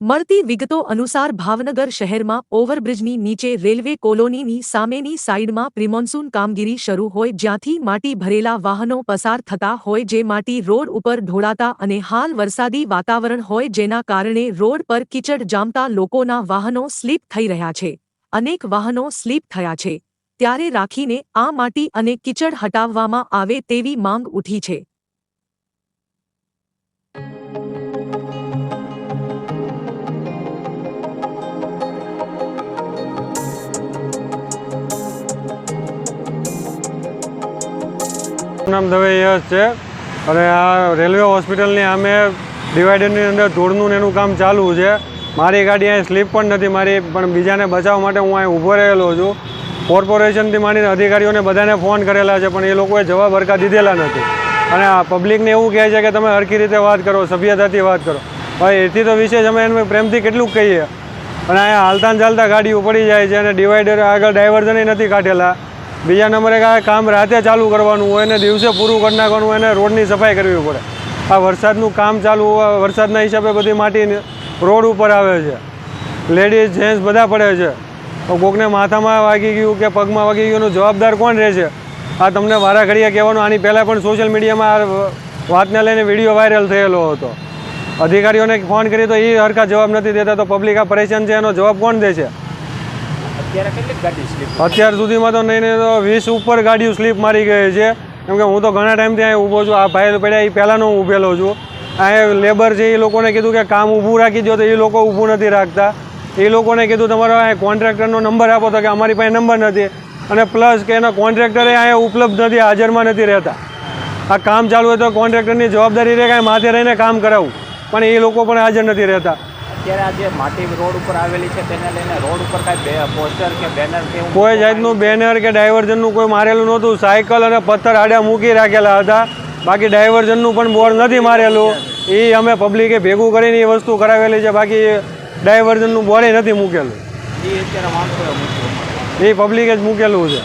મળતી વિગતો અનુસાર ભાવનગર શહેરમાં ઓવરબ્રિજની નીચે રેલવે કોલોનીની સામેની સાઇડમાં પ્રિમોન્સૂન કામગીરી શરૂ હોય જ્યાંથી માટી ભરેલા વાહનો પસાર થતા હોય જે માટી રોડ ઉપર ઢોળાતા અને હાલ વરસાદી વાતાવરણ હોય જેના કારણે રોડ પર કીચડ જામતા લોકોના વાહનો સ્લીપ થઈ રહ્યા છે. અનેક વાહનો સ્લીપ થયા છે. ત્યારે રાખીને આ માટી અને કીચડ હટાવવામાં આવે તેવી માંગ ઉઠી છે. નામ દવે છે. અને આ રેલવે હોસ્પિટલની સામે ડિવાઈડરની અંદર ધૂળનું એનું કામ ચાલુ છે. મારી ગાડી અહીં સ્લીપ પણ નથી મારી, પણ બીજાને બચાવવા માટે હું અહીં ઊભો રહેલો છું. કોર્પોરેશનથી માંડીને અધિકારીઓને બધાને ફોન કરેલા છે, પણ એ લોકોએ જવાબ હરકા દીધેલા નથી. અને આ પબ્લિકને એવું કહે છે કે તમે હરખી રીતે વાત કરો, સભ્યતાથી વાત કરો. ભાઈ, એથી તો વિશેષ અમે એને પ્રેમથી કેટલું કહીએ. અને અહીંયા હાલતા ચાલતા ગાડી ઉપડી જાય છે અને ડિવાઈડર આગળ ડાયવર્ઝન નથી કાઢેલા. બીજા નંબરે કામ રાતે ચાલુ કરવાનું હોય ને દિવસે પૂરું કરી નાખવાનું હોય અને રોડની સફાઈ કરવી પડે. આ વરસાદનું કામ ચાલુ વરસાદના હિસાબે બધી માટી રોડ ઉપર આવે છે. લેડીઝ, જેન્ટ્સ બધા પડે છે. તો કોકને માથામાં વાગી ગયું કે પગમાં વાગી ગયું એનો જવાબદાર કોણ રહેશે આ તમને વારા ઘડીએ કહેવાનું, આની પહેલાં પણ સોશિયલ મીડિયામાં આ વાતને લઈને વીડિયો વાયરલ થયેલો હતો. અધિકારીઓને ફોન કરી તો એ હરખા જવાબ નથી દેતા, તો પબ્લિક આ પરેશાન છે, એનો જવાબ કોણ દે છે? અત્યારે સુધીમાં તો નહીં તો વીસ ઉપર ગાડીઓ સ્લીપ મારી ગઈ છે. કેમ કે હું તો ઘણા ટાઈમથી અહીં ઊભો છું. આ ભાઈ પડ્યા એ પહેલાંનો હું ઊભેલો છું. અહીંયા લેબર છે એ લોકોને કીધું કે કામ ઊભું રાખી દો તો એ લોકો ઊભું નથી રાખતા. એ લોકોને કીધું, તમારો આ કોન્ટ્રાક્ટરનો નંબર આપો. તો કે અમારી પાસે નંબર નથી. અને પ્લસ કે એના કોન્ટ્રાક્ટરે અહીંયા ઉપલબ્ધ નથી, હાજરમાં નથી રહેતા. આ કામ ચાલુ હોય તો કોન્ટ્રાક્ટરની જવાબદારી રહે કાંઈ માથે રહીને કામ કરાવવું પણ એ લોકો પણ હાજર નથી રહેતા. અત્યારે આ જે માટી રોડ ઉપર આવેલી છે તેને લઈને રોડ ઉપર કાંઈ પોસ્ટર કે બેનર કે કોઈ જાતનું બેનર કે ડાયવર્ઝનનું કોઈ મારેલું નહોતું. સાયકલ અને પથ્થર આડે મૂકી રાખેલા હતા. બાકી ડાયવર્ઝનનું પણ બોર્ડ નથી મારેલું. એ અમે પબ્લિકે ભેગું કરીને એ વસ્તુ કરાવેલી છે. બાકી ડાયવર્ઝનનું બોર્ડે નથી મૂકેલું. એ પબ્લિકે જ મૂકેલું છે.